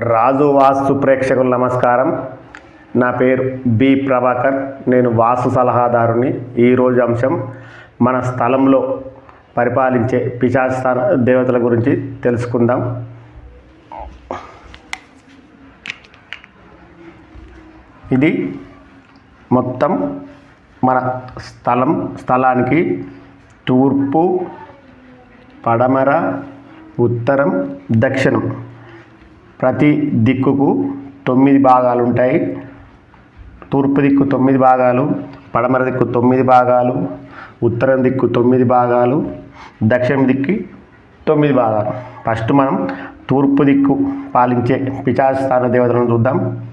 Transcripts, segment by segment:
రాజు వాస్తు ప్రేక్షకులు నమస్కారం. నా పేరు బి ప్రభాకర్. నేను వాస్తు సలహాదారుని. ఈరోజు అంశం మన స్థలంలో పరిపాలించే పిశాస్థాన దేవతల గురించి తెలుసుకుందాం. ఇది మొత్తం మన స్థలం స్థలానికి తూర్పు పడమర ఉత్తరం దక్షిణం. ప్రతి దిక్కుకు తొమ్మిది భాగాలు ఉంటాయి తూర్పు దిక్కు తొమ్మిది భాగాలు పడమర దిక్కు తొమ్మిది భాగాలు ఉత్తరం దిక్కు తొమ్మిది భాగాలు దక్షిణ దిక్కు తొమ్మిది భాగాలు. ఫస్ట్ మనం తూర్పు దిక్కు పాలించే పిచాస్థాన దేవతలను చూద్దాం.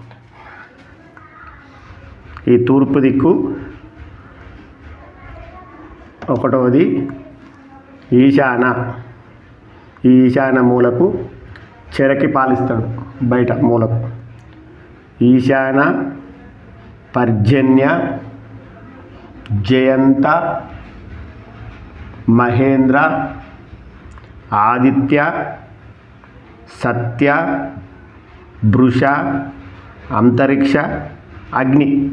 ఈ తూర్పు దిక్కు ఒకటవది ఈశాన. ఈ ఈశాన మూలకు చెరకి పాలిస్తాడు బయట మూలకు. ఈశాన పర్జన్య జయంత మహేంద్ర ఆదిత్య సత్య భృష అంతరిక్ష అగ్ని.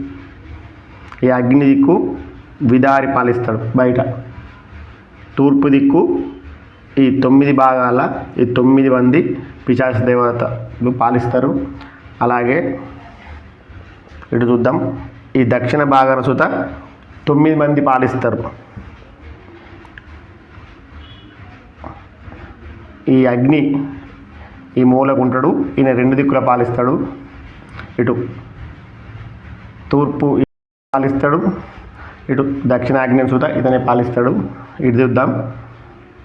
ఈ అగ్ని దిక్కు విదారి పాలిస్తాడు బయట. తూర్పు దిక్కు ఈ తొమ్మిది భాగాల ఈ తొమ్మిది మంది పిశాచ దేవతలు పాలిస్తారు. అలాగే ఇటు చూద్దాం. ఈ దక్షిణ భాగాన సుత తొమ్మిది మంది పాలిస్తారు. ఈ అగ్ని ఈ మూలకు ఉంటాడు. ఈయన రెండు దిక్కుల పాలిస్తాడు. ఇటు తూర్పు పాలిస్తాడు. ఇటు దక్షిణ అగ్ని సుత ఇతనే పాలిస్తాడు. ఇటు చూద్దాం.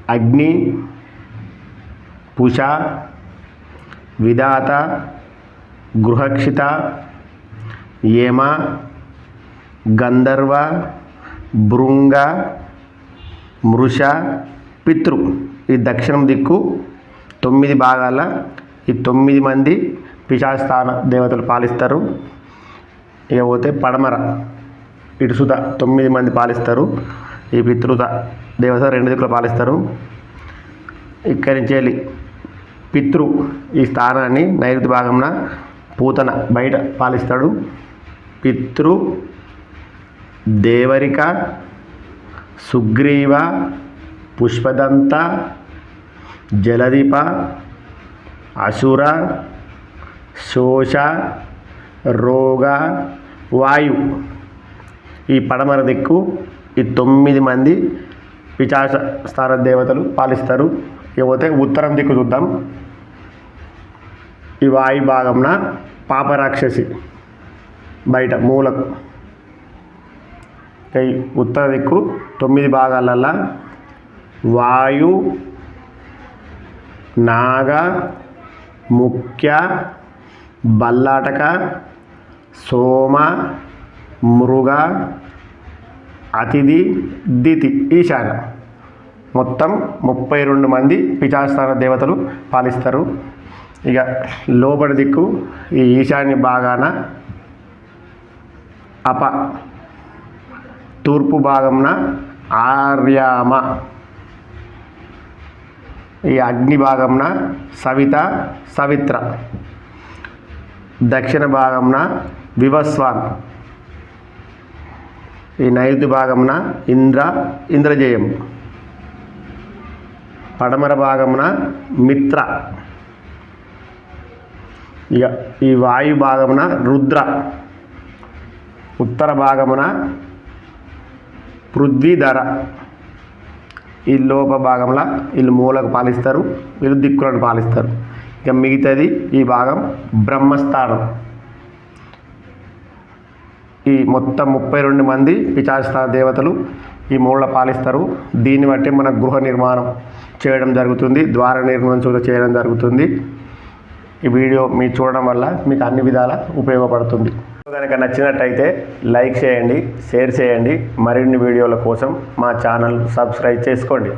అగ్ని పుష విధాత గృహక్షిత యమ గంధర్వ భృంగ మృష పితృ. ఈ దక్షిణం దిక్కు తొమ్మిది భాగాల ఈ తొమ్మిది మంది పిశాస్థాన దేవతలు పాలిస్తారు. ఇక పోతే పడమర. ఇటు తొమ్మిది మంది పాలిస్తారు. ఈ పితృత దేవత రెండు దిక్కులు పాలిస్తారు. ఇక్కడి నుంచి వెళ్ళి పితృ ఈ స్థానాన్ని నైరుతి భాగంన పూతన బయట పాలిస్తాడు. పితృ దేవరిక సుగ్రీవ పుష్పదంత జలదీప అసుర శోష రోగ వాయు ఈ పడమర దిక్కు ఈ తొమ్మిది మంది పిచాచ స్థాన దేవతలు పాలిస్తారు. ఇకపోతే ఉత్తరం దిక్కు చూద్దాం. ఈ వాయు భాగంన పాపరాక్షసి బయట మూలకు ఈ ఉత్తర దిక్కు తొమ్మిది భాగాలల్లా వాయు నాగ ముఖ్య బల్లాటక సోమ మృగ అతిథి దితి ఈశాన మొత్తం ముప్పై రెండు మంది పిచాస్థాన దేవతలు పాలిస్తారు. ఇక లోబడి దిక్కు ఈ ఈశాన్య భాగాన అప తూర్పు భాగంన ఆర్యామ. ఈ అగ్ని భాగంన సవిత సవిత్ర. దక్షిణ భాగంన వివస్వాన్. ఈ నైరుతి భాగమున ఇంద్ర ఇంద్రజయం. పడమర భాగమున మిత్ర. ఇక ఈ వాయు భాగమున రుద్ర. ఉత్తర భాగమున పృథ్వీధర. ఈ లోప భాగంలో వీళ్ళు మూలకు పాలిస్తారు వీళ్ళు దిక్కులను పాలిస్తారు. ఇక మిగతాది ఈ భాగం బ్రహ్మస్థానం. ఈ మొత్తం ముప్పై రెండు మంది పిచాస్థాన దేవతలు ఈ మూల పాలిస్తారు. దీన్ని బట్టి మన గృహ నిర్మాణం చేయడం జరుగుతుంది. ద్వార నిర్మాణం చూడ చేయడం జరుగుతుంది. ఈ వీడియో మీరు చూడడం వల్ల మీకు అన్ని విధాల ఉపయోగపడుతుంది. కనుక నచ్చినట్టయితే లైక్ చేయండి షేర్ చేయండి. మరిన్ని వీడియోల కోసం మా ఛానల్ సబ్స్క్రైబ్ చేసుకోండి.